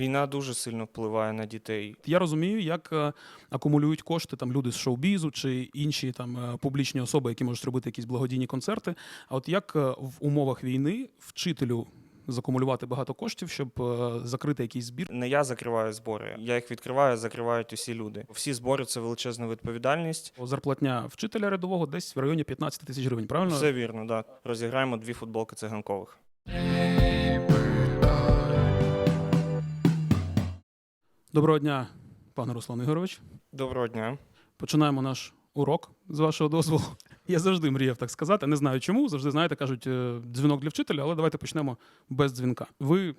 Війна дуже сильно впливає на дітей. Я розумію, як е, акумулюють кошти там люди з шоу-бізу чи інші там е, публічні особи, які можуть робити якісь благодійні концерти. А от як е, в умовах війни вчителю закумулювати багато коштів, щоб е, закрити якийсь збір? Не я закриваю збори. Я їх відкриваю, закривають усі люди. Всі збори це величезна відповідальність. Зарплатня вчителя рядового десь в районі 15 тисяч гривень. Правильно? Все вірно, да. Розіграємо дві футболки циганкових. Доброго дня, пане Руслан Ігорович. Доброго дня. Починаємо наш урок з вашого дозволу. Я завжди мріяв так сказати. Не знаю чому. Завжди знаєте, кажуть е, дзвінок для вчителя, але давайте почнемо без дзвінка. Ви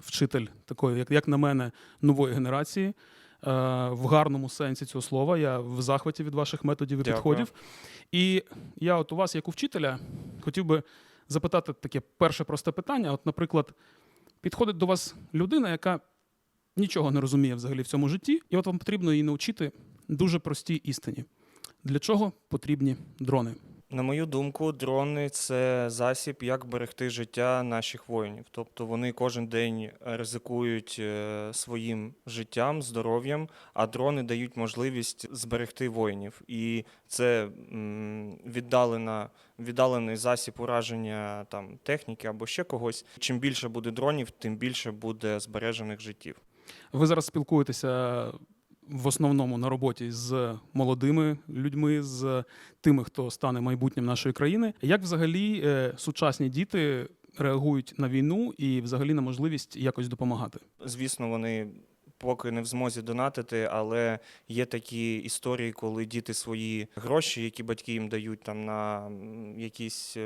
вчитель такої, як, як на мене, нової генерації. е, В гарному сенсі цього слова. Я в захваті від ваших методів і Дякую. підходів. І я, от у вас, як у вчителя, хотів би запитати таке перше просте питання. От, наприклад, підходить до вас людина, яка нічого не розуміє взагалі в цьому житті, і от вам потрібно її навчити дуже простій істині. Для чого потрібні дрони? На мою думку, дрони це засіб, як берегти життя наших воїнів. Тобто вони кожен день ризикують е, своїм життям, здоров'ям, а дрони дають можливість зберегти воїнів. І це віддалена, віддалений засіб ураження там техніки або ще когось. Чим більше буде дронів, тим більше буде збережених життів. Ви зараз спілкуєтеся в основному на роботі з молодими людьми, з тими, хто стане майбутнім нашої країни. Як взагалі е, сучасні діти реагують на війну і взагалі на можливість якось допомагати? Звісно, вони поки не в змозі донатити, але є такі історії, коли діти свої гроші, які батьки їм дають там на якісь.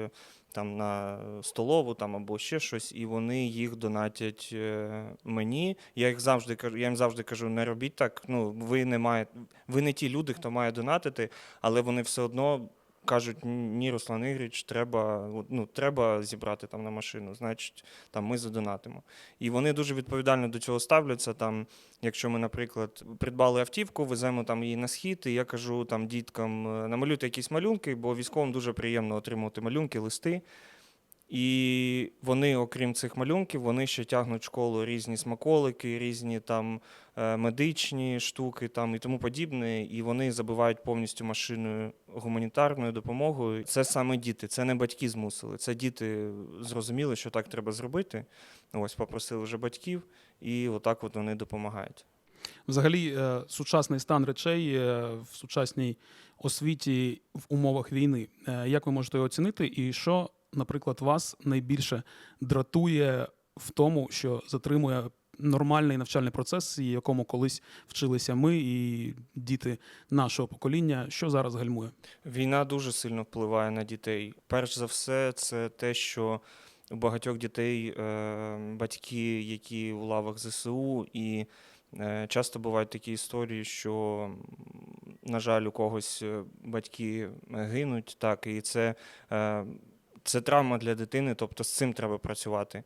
Там на столову там або ще щось, і вони їх донатять е, мені. Я їх завжди кажу, я їм завжди кажу, не робіть так. Ну ви не маєте, ви не ті люди, хто має донатити, але вони все одно кажуть: ні, Руслан Ігоріч, треба, ну, треба зібрати там на машину, значить, там ми задонатимо. І вони дуже відповідально до цього ставляться. Там, якщо ми, наприклад, придбали автівку, веземо там її на схід, і я кажу там діткам, е, намалюйте якісь малюнки, бо військовим дуже приємно отримувати малюнки, листи. І вони, окрім цих малюнків, вони ще тягнуть в школу різні смаколики, різні там е, медичні штуки там і тому подібне. І вони забивають повністю машиною гуманітарною допомогою. Це саме діти, це не батьки змусили. Це діти зрозуміли, що так треба зробити. Ось попросили вже батьків, і отак от вони допомагають. Взагалі, е, сучасний стан речей е, в сучасній освіті в умовах війни. Як ви можете його оцінити, і що, наприклад, вас найбільше дратує в тому, що затримує нормальний навчальний процес, якому колись вчилися ми і діти нашого покоління, що зараз гальмує? Війна дуже сильно впливає на дітей. Перш за все, це те, що у багатьох дітей е, батьки, які у лавах ЗСУ, і е, часто бувають такі історії, що, на жаль, у когось е, батьки гинуть, так, і це, це травма для дитини, тобто з цим треба працювати.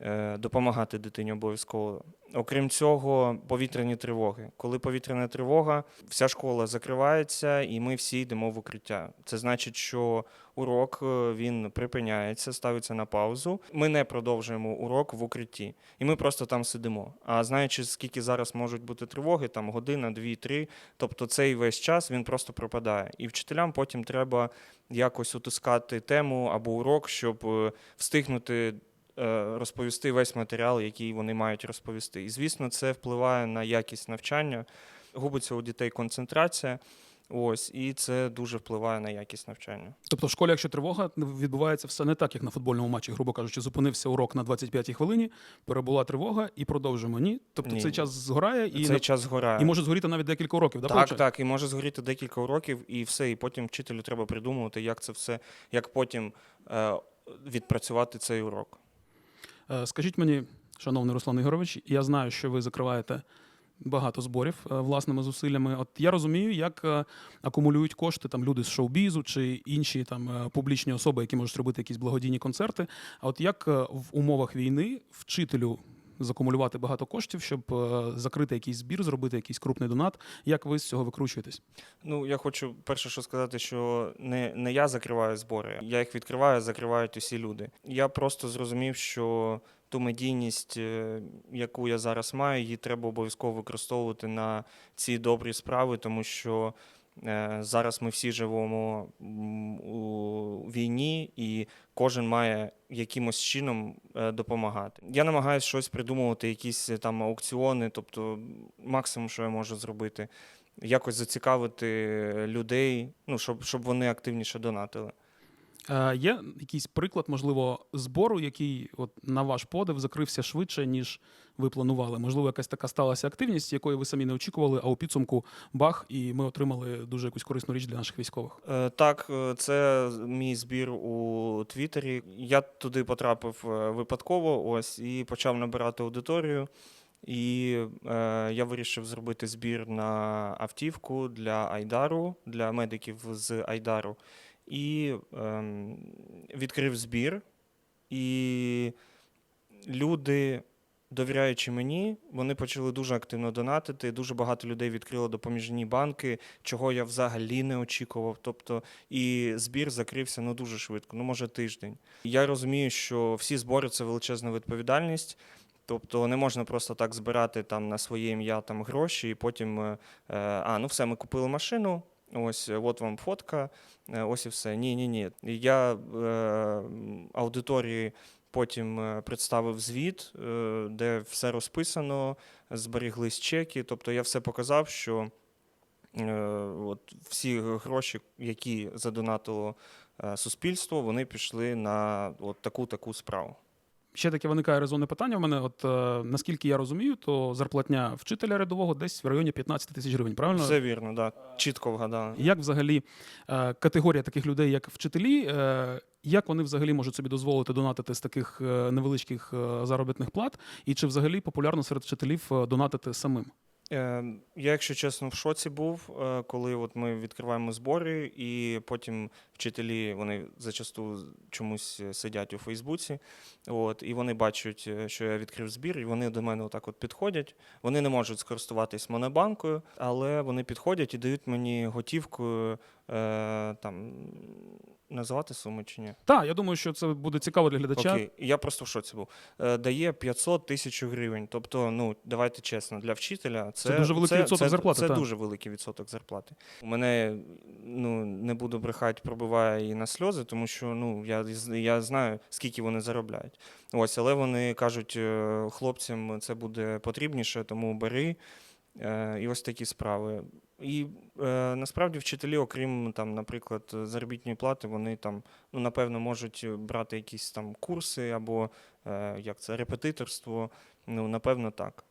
Е, Допомагати дитині обов'язково. Окрім цього, повітряні тривоги. Коли повітряна тривога, вся школа закривається, і ми всі йдемо в укриття. Це значить, що урок е, він припиняється, ставиться на паузу. Ми не продовжуємо урок в укритті, і ми просто там сидимо. А знаючи, скільки зараз можуть бути тривоги, там година, дві, три. Тобто цей весь час він просто пропадає. І вчителям потім треба якось утискати тему або урок, щоб е, встигнути розповісти весь матеріал, який вони мають розповісти. І звісно, це впливає на якість навчання, губиться у дітей концентрація. Ось, і це дуже впливає на якість навчання. Тобто, в школі, якщо тривога, відбувається все не так, як на футбольному матчі, грубо кажучи, зупинився урок на 25-й хвилині, перебула тривога і продовжимо. Ні. Тобто Ні. цей час згорає і, Цей на- час згорає. і може згоріти навіть декілька років. Да, так, так, і може згоріти декілька уроків, і все. І потім вчителю треба придумувати, як це все, як потім е, відпрацювати цей урок. Е, Скажіть мені, шановний Руслан Ігорович, я знаю, що ви закриваєте багато зборів е, власними зусиллями. От я розумію, як е, акумулюють кошти там люди з шоу-бізу чи інші там публічні особи, які можуть робити якісь благодійні концерти. А от як в умовах війни вчителю закумулювати багато коштів, щоб е, закрити якийсь збір, зробити якийсь крупний донат? Як ви з цього викручуєтесь? Ну, я хочу перше, що сказати, що не, не я закриваю збори, я їх відкриваю, закривають усі люди. Я просто зрозумів, що ту медійність, е, яку я зараз маю, її треба обов'язково використовувати на ці добрі справи, тому що зараз ми всі живемо у війні, і кожен має якимось чином е, допомагати. Я намагаюся щось придумувати, якісь е, там аукціони, тобто максимум, що я можу зробити, якось зацікавити людей, ну, щоб, щоб вони активніше донатили. Е, є якийсь приклад, можливо, збору, який, от, на ваш подив, закрився швидше, ніж ви планували? Можливо, якась така сталася активність, якої ви самі не очікували, а у підсумку бах, і ми отримали дуже якусь корисну річ для наших військових. Е, Так, е, це мій збір у Твіттері. Я туди потрапив випадково, ось і почав набирати аудиторію. І е, я вирішив зробити збір на автівку для Айдару, для медиків з Айдару. І ем, відкрив збір. І люди, довіряючи мені, вони почали дуже активно донатити. Дуже багато людей відкрило допоміжні банки, чого я взагалі не очікував. Тобто, і збір закрився ну дуже швидко, ну може тиждень. Я розумію, що всі збори це величезна відповідальність. Тобто не можна просто так збирати там на своє ім'я там гроші, і потім е, а ну все, ми купили машину. Ось, е, от вам фотка, е, ось і все. Ні, ні, ні. Я е, аудиторії потім представив звіт, де все розписано, зберіглись чеки. Тобто я все показав, що от всі гроші, які задонатило суспільство, вони пішли на от таку таку справу. Ще таке виникає резонне питання. В мене, от е, наскільки я розумію, то зарплатня вчителя рядового десь в районі 15 тисяч гривень. Правильно? Все вірно, да. чітко вгадали. Як взагалі е, категорія таких людей, як вчителі, е, як вони взагалі можуть собі дозволити донатити з таких е, невеличких е, заробітних плат? І чи взагалі популярно серед вчителів е, донатити самим? Е, Я, якщо чесно, в шоці був, е, коли от ми відкриваємо збори, і потім вчителі вони зачасту чомусь е, сидять у Фейсбуці, от, і вони бачать, е, що я відкрив збір, і вони до мене отак от підходять. Вони не можуть скористуватись монобанкою, але вони підходять і дають мені готівкою е, там називати суми чи ні? Так, я думаю, що це буде цікаво для глядача. Окей, я просто в шоці був. Е, Дає 500 тисяч гривень. Тобто, ну давайте чесно, для вчителя це, дуже великий відсоток це, зарплати, Це так. дуже великий відсоток зарплати. Мене ну не буду брехати, пробиває і на сльози, тому що ну я, я знаю, скільки вони заробляють. Ось, але вони кажуть, е, хлопцям це буде потрібніше, тому бери. Е, І ось такі справи. І е, насправді вчителі, окрім там, наприклад, заробітної плати, вони там, ну, напевно, можуть брати якісь там курси або е, як це, репетиторство. Ну, напевно, так.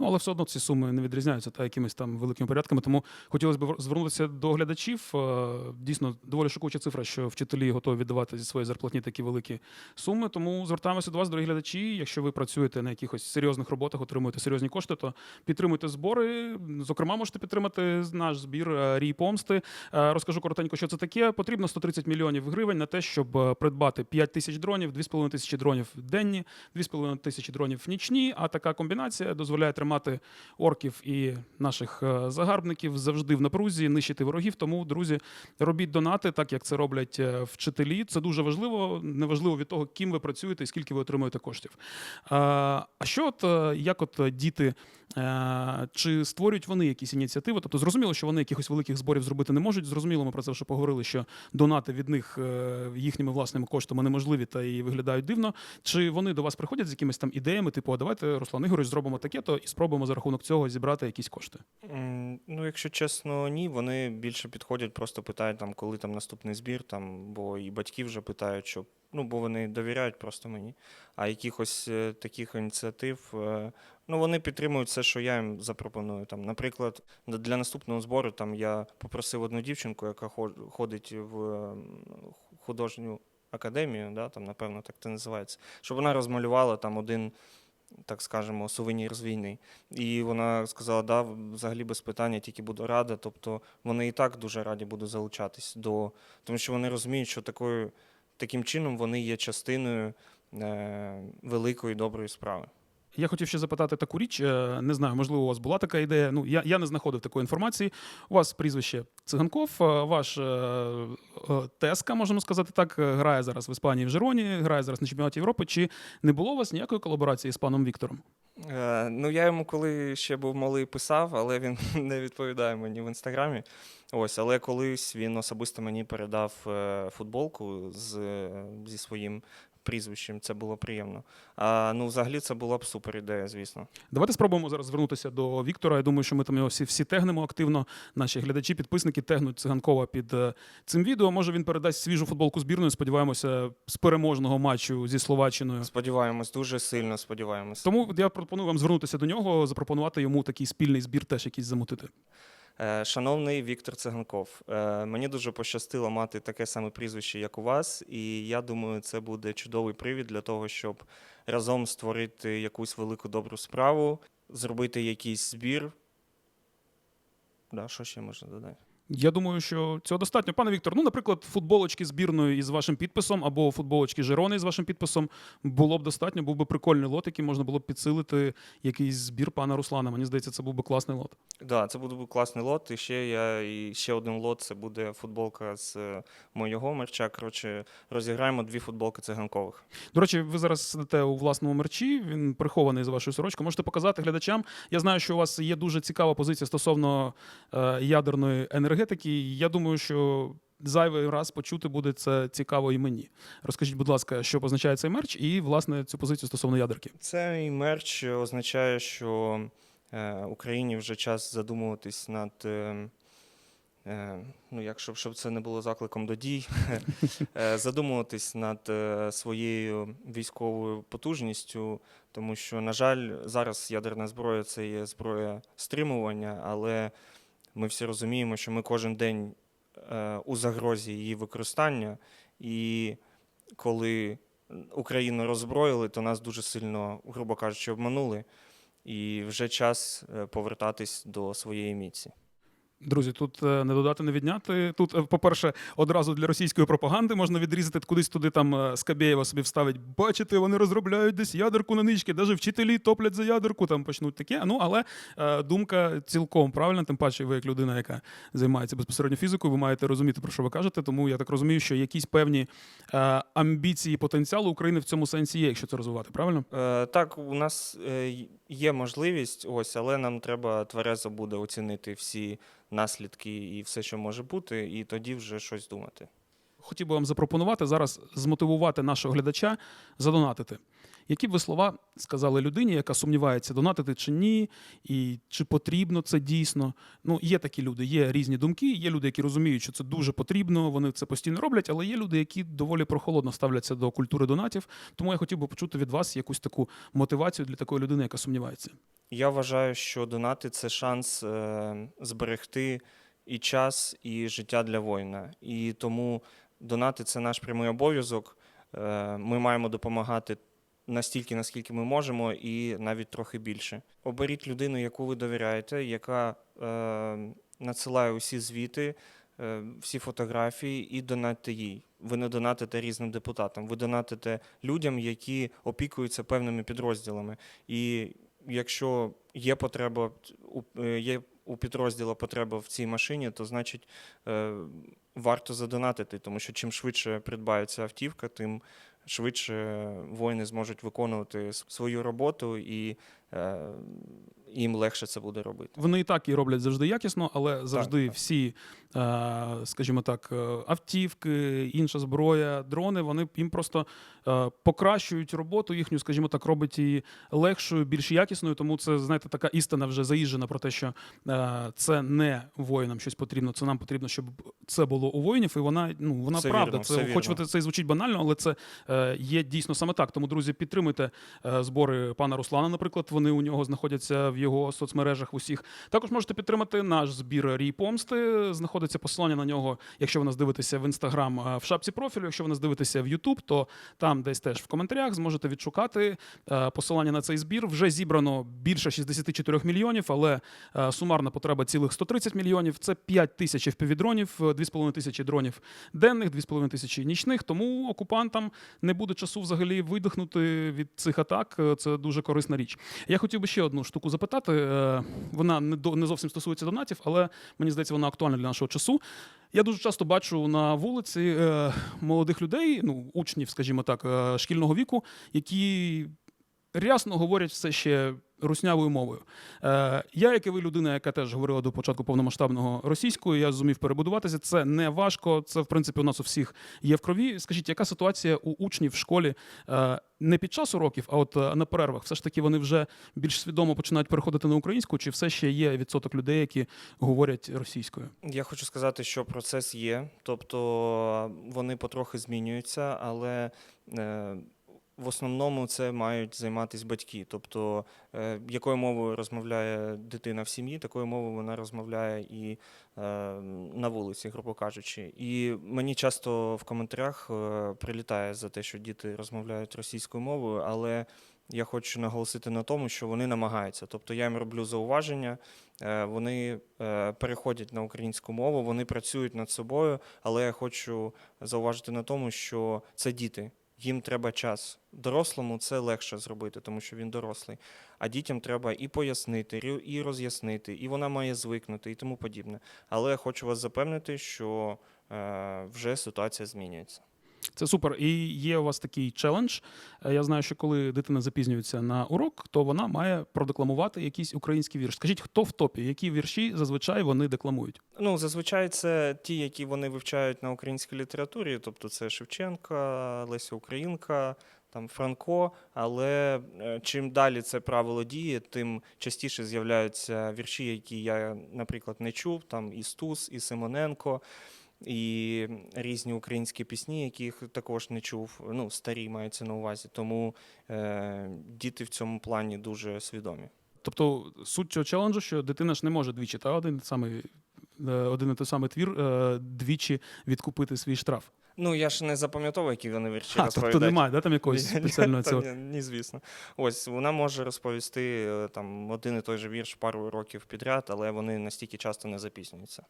Ну, але все одно ці суми не відрізняються та якимись там великими порядками. Тому хотілося б звернутися до глядачів. Е, Дійсно, доволі шокуюча цифра, що вчителі готові віддавати зі своєї зарплатні такі великі суми. Тому звертаємося до вас, дорогі глядачі. Якщо ви працюєте на якихось серйозних роботах, отримуєте серйозні кошти, то підтримуйте збори. Зокрема, можете підтримати наш збір е, Рій Помсти. Е, Розкажу коротенько, що це таке. Потрібно 130 мільйонів гривень на те, щоб придбати 5 тисяч дронів, 2,5 тисячі дронів денні, 2,5 тисячі дронів нічні. А така комбінація дозволяє тримати орків і наших е, загарбників завжди в напрузі, нищити ворогів. Тому, друзі, робіть донати, так як це роблять е, вчителі. Це дуже важливо, неважливо від того, ким ви працюєте і скільки ви отримуєте коштів. А а що от е, як от е, діти? Е, Чи створюють вони якісь ініціативи? Тобто зрозуміло, що вони якихось великих зборів зробити не можуть. Зрозуміло, ми про це вже поговорили, що донати від них е, їхніми власними коштами неможливі та і виглядають дивно. Чи вони до вас приходять з якимись там ідеями, типу, а давайте, Руслан Ігорович, зробимо таке, то і спробуємо за рахунок цього зібрати якісь кошти. Ну, якщо чесно, ні. Вони більше підходять, просто питають, там, коли там наступний збір, там, бо і батьки вже питають, що ну, бо вони довіряють просто мені. А якихось е, таких ініціатив, е, ну, вони підтримують все, що я їм запропоную. Там, наприклад, для наступного збору там, я попросив одну дівчинку, яка хо- ходить в е, художню академію, да, там, напевно, так це називається, щоб вона розмалювала там один. Так скажемо, сувенір з війни. І вона сказала, да, взагалі без питання, тільки буду рада. Тобто вони і так дуже раді будуть залучатись до. Тому що вони розуміють, що такою, таким чином вони є частиною е, великої доброї справи. Я хотів ще запитати таку річ. е, Не знаю, можливо, у вас була така ідея. Ну, я, я не знаходив такої інформації. У вас прізвище Циганков, е, ваш Теска, можемо сказати так, е, грає зараз в Іспанії в Жероні, грає зараз на чемпіонаті Європи. Чи не було у вас ніякої колаборації з паном Віктором? Е, ну, я йому, коли ще був малий, писав, але він не відповідає мені в інстаграмі. Ось, але колись він особисто мені передав е, футболку з, е, зі своїм прізвищем. Це було приємно. А ну, взагалі, це була б супер ідея, звісно. Давайте спробуємо зараз звернутися до Віктора. Я думаю, що ми там його всі, всі тегнемо активно. Наші глядачі, підписники тегнуть циганкова під е, цим відео. Може він передасть свіжу футболку збірної. Сподіваємося, з переможного матчу зі Словаччиною. Сподіваємось, дуже сильно сподіваємось. Тому я пропоную вам звернутися до нього, запропонувати йому такий спільний збір, теж якийсь замутити. Е, Шановний Віктор Циганков, е, мені дуже пощастило мати таке саме прізвище, як у вас, і я думаю, це буде чудовий привід для того, щоб разом створити якусь велику добру справу, зробити якийсь збір. Да, що ще можна додати? Я думаю, що цього достатньо. Пане Віктор, ну, наприклад, футболочки збірної із вашим підписом або футболочки Жерони з вашим підписом було б достатньо. Був би прикольний лот, який можна було б підсилити якийсь збір пана Руслана. Мені здається, це був би класний лот. Да, це буде класний лот. І ще я і ще один лот це буде футболка з е, моєго мерча. Коротше, розіграємо дві футболки циганкових. До речі, ви зараз сидите у власному мерчі. Він прихований за вашою сорочкою. Можете показати глядачам. Я знаю, що у вас є дуже цікава позиція стосовно е, ядерної енергетики. Я думаю, що зайвий раз почути буде це цікаво і мені. Розкажіть, будь ласка, що позначає цей мерч, і власне цю позицію стосовно ядерки. Цей мерч означає, що е, Україні вже час задумуватись над. Е, е, ну, якщо щоб це не було закликом до дій, задумуватись над своєю військовою потужністю, тому що, на жаль, зараз ядерна зброя це є зброя стримування, але ми всі розуміємо, що ми кожен день е, у загрозі її використання, і коли Україну роззброїли, то нас дуже сильно, грубо кажучи, обманули. І вже час е, повертатись до своєї міці. Друзі, тут е, не додати, не відняти. Тут, е, по-перше, одразу для російської пропаганди можна відрізати кудись туди там е, Скабєєва собі вставить. Бачите, вони розробляють десь ядерку на нички, навіть вчителі топлять за ядерку, там почнуть таке. Ну, але думка цілком правильна, тим паче, ви як людина, яка займається безпосередньо фізикою, ви маєте розуміти, про що ви кажете. Тому я так розумію, що якісь певні амбіції, потенціалу України в цьому сенсі є, якщо це розвивати, правильно? Так, у нас є можливість, ось, але нам треба тверезо буде оцінити всі наслідки і все, що може бути, і тоді вже щось думати. Хотів би вам запропонувати зараз змотивувати нашого глядача задонатити. Які б ви слова сказали людині, яка сумнівається, донатити чи ні, і чи потрібно це дійсно? Ну, є такі люди, є різні думки, є люди, які розуміють, що це дуже потрібно, вони це постійно роблять, але є люди, які доволі прохолодно ставляться до культури донатів. Тому я хотів би почути від вас якусь таку мотивацію для такої людини, яка сумнівається. Я вважаю, що донати це шанс е, зберегти і час, і життя для воїна. І тому донати це наш прямий обов'язок. Е, ми маємо допомагати настільки, наскільки ми можемо, і навіть трохи більше. Оберіть людину, яку ви довіряєте, яка е, надсилає усі звіти, е, всі фотографії, і донатьте їй. Ви не донатите різним депутатам, ви донатите людям, які опікуються певними підрозділами. І якщо є потреба е, є у підрозділу потреба в цій машині, то значить е, варто задонатити, тому що чим швидше придбається автівка, тим швидше воїни зможуть виконувати свою роботу і їм легше це буде робити. Вони і так і роблять завжди якісно, але завжди так. всі, е, скажімо так, е, автівки, інша зброя, дрони, вони їм просто е, покращують роботу їхню, скажімо так, робить її легшою, більш якісною. Тому це, знаєте, така істина вже заїжджена про те, що е, це не воїнам щось потрібно. Це нам потрібно, щоб це було у воїнів, і вона ну вона Все правда. вірно, це все хоч вірно. це і звучить банально, але це е, є дійсно саме так. Тому, друзі, підтримуйте е, збори пана Руслана. Наприклад, вони у нього знаходяться в його соцмережах усіх. Також можете підтримати наш збір Рій Помсти. Знаходиться посилання на нього, якщо ви нас дивитеся в інстаграм в шапці профілю. Якщо ви нас дивитеся в Ютуб, то там десь теж в коментарях зможете відшукати посилання на цей збір. Вже зібрано більше 64 мільйонів, але сумарна потреба цілих 130 мільйонів. Це 5 тисяч впівдронів, 2,5 тисячі дронів денних, 2,5 тисячі нічних. Тому окупантам не буде часу взагалі видихнути від цих атак. Це дуже корисна річ. Я хотів би ще одну штуку запитати. Е, Вона не зовсім стосується донатів, але мені здається, вона актуальна для нашого часу. Я дуже часто бачу на вулиці е, молодих людей, ну учнів, скажімо так, е, шкільного віку, які рясно говорять все ще руснявою мовою. Е, я, як і ви, людина, яка теж говорила до початку повномасштабного російською, я зумів перебудуватися. Це не важко. Це в принципі у нас у всіх є в крові. Скажіть, яка ситуація у учнів в школі е, не під час уроків, а от е, на перервах? Все ж таки вони вже більш свідомо починають переходити на українську, чи все ще є відсоток людей, які говорять російською? Я хочу сказати, що процес є, тобто вони потрохи змінюються, але е, в основному це мають займатися батьки. Тобто, е, якою мовою розмовляє дитина в сім'ї, такою мовою вона розмовляє і е, на вулиці, грубо кажучи. І мені часто в коментарях е, прилітає за те, що діти розмовляють російською мовою, але я хочу наголосити на тому, що вони намагаються. Тобто я їм роблю зауваження, вони переходять на українську мову, вони працюють над собою, але я хочу зауважити на тому, що це діти. Їм треба час. Дорослому це легше зробити, тому що він дорослий. А дітям треба і пояснити, і роз'яснити, і вона має звикнути, і тому подібне. Але я хочу вас запевнити, що е, вже ситуація змінюється. Це супер. І є у вас такий челендж. Е, Я знаю, що коли дитина запізнюється на урок, то вона має продекламувати якийсь український вірш. Скажіть, хто в топі? Які вірші зазвичай вони декламують? Ну, зазвичай це ті, які вони вивчають на українській літературі, тобто це Шевченка, Леся Українка, там Франко. Але е, чим далі це правило діє, тим частіше з'являються вірші, які я, наприклад, не чув, там і Стус, і Симоненко. І різні українські пісні, яких також не чув, ну старі мається на увазі. Тому е, діти в цьому плані дуже свідомі. Тобто суть цього челенджу, що дитина ж не може двічі, та один самий. е, Один і той самий твір е, двічі відкупити свій штраф. Ну я ж не запам'ятовую, які вони вірші А, розповідають. тобто немає, да, там якогось спеціального цього. Ні, ні, звісно. Ось вона може розповісти е, там один і той же вірш пару років підряд, але вони настільки часто не запізнюються.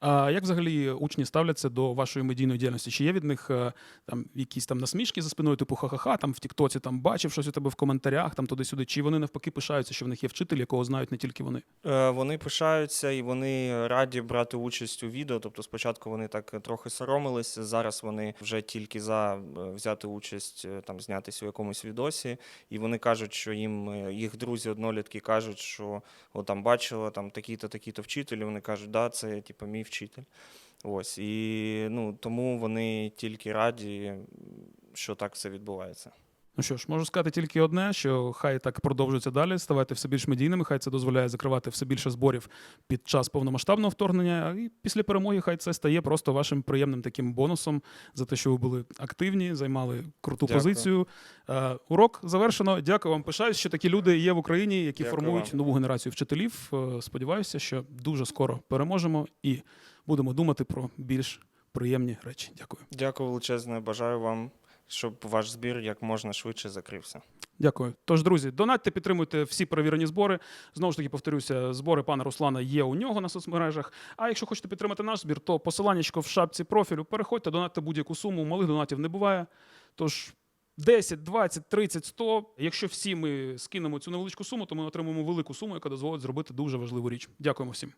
А як взагалі учні ставляться до вашої медійної діяльності? Чи є від них е, там якісь там насмішки за спиною, типу ха-ха-ха, там в Тіктоці там бачив щось у тебе в коментарях, там туди-сюди, чи вони навпаки пишаються, що в них є вчитель, якого знають не тільки вони? Е, Вони пишаються і вони раді брати участь у відео. Тобто, спочатку вони так трохи соромилися. Зараз вони вже тільки за е, взяти участь, е, там знятися у якомусь відосі, і вони кажуть, що їм е, їх друзі однолітки кажуть, що о, там бачила там такі-то, такі-то вчителі. Вони кажуть, да, це типу, мій вчитель. Ось і ну тому вони тільки раді, що так все відбувається. Ну що ж, можу сказати тільки одне: що хай так продовжується далі, ставайте все більш медійними, хай це дозволяє закривати все більше зборів під час повномасштабного вторгнення. І після перемоги хай це стає просто вашим приємним таким бонусом за те, що ви були активні, займали круту Дякую. позицію. Е, урок завершено. Дякую вам. Пишаюсь, що такі люди є в Україні, які Дякую формують вам. нову генерацію вчителів. Е, сподіваюся, що дуже скоро переможемо і будемо думати про більш приємні речі. Дякую. Дякую величезне. Бажаю вам, щоб ваш збір як можна швидше закрився. Дякую. Тож, друзі, донатьте, підтримуйте всі перевірені збори. Знову ж таки, повторюся, збори пана Руслана є у нього на соцмережах. А якщо хочете підтримати наш збір, то посиланнячко в шапці профілю. Переходьте, донатьте будь-яку суму. Малих донатів не буває. Тож 10, 20, 30, 100. Якщо всі ми скинемо цю невеличку суму, то ми отримаємо велику суму, яка дозволить зробити дуже важливу річ. Дякуємо всім.